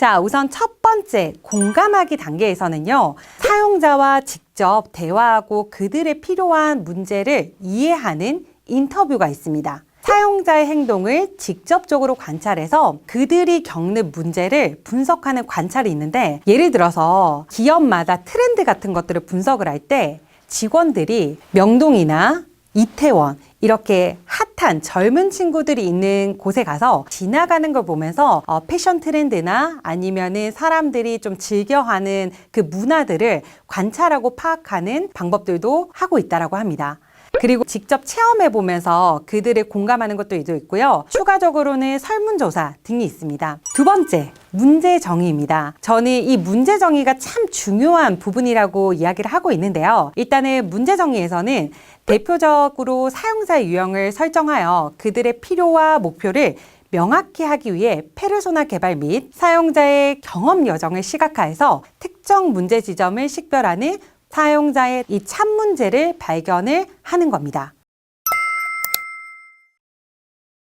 자, 우선 첫 번째 공감하기 단계에서는요, 사용자와 직접 대화하고 그들의 필요한 문제를 이해하는 인터뷰가 있습니다. 사용자의 행동을 직접적으로 관찰해서 그들이 겪는 문제를 분석하는 관찰이 있는데 예를 들어서 기업마다 트렌드 같은 것들을 분석을 할 때 직원들이 명동이나 이태원 이렇게 핫 한 젊은 친구들이 있는 곳에 가서 지나가는 걸 보면서 어, 패션 트렌드나 아니면은 사람들이 좀 즐겨하는 그 문화들을 관찰하고 파악하는 방법들도 하고 있다라고 합니다. 그리고 직접 체험해 보면서 그들을 공감하는 것도 있고요. 추가적으로는 설문조사 등이 있습니다. 두 번째, 문제 정의입니다. 저는 이 문제 정의가 참 중요한 부분이라고 이야기를 하고 있는데요. 일단은 문제 정의에서는 대표적으로 사용자 유형을 설정하여 그들의 필요와 목표를 명확히 하기 위해 페르소나 개발 및 사용자의 경험 여정을 시각화해서 특정 문제 지점을 식별하는 사용자의 이 참 문제를 발견을 하는 겁니다.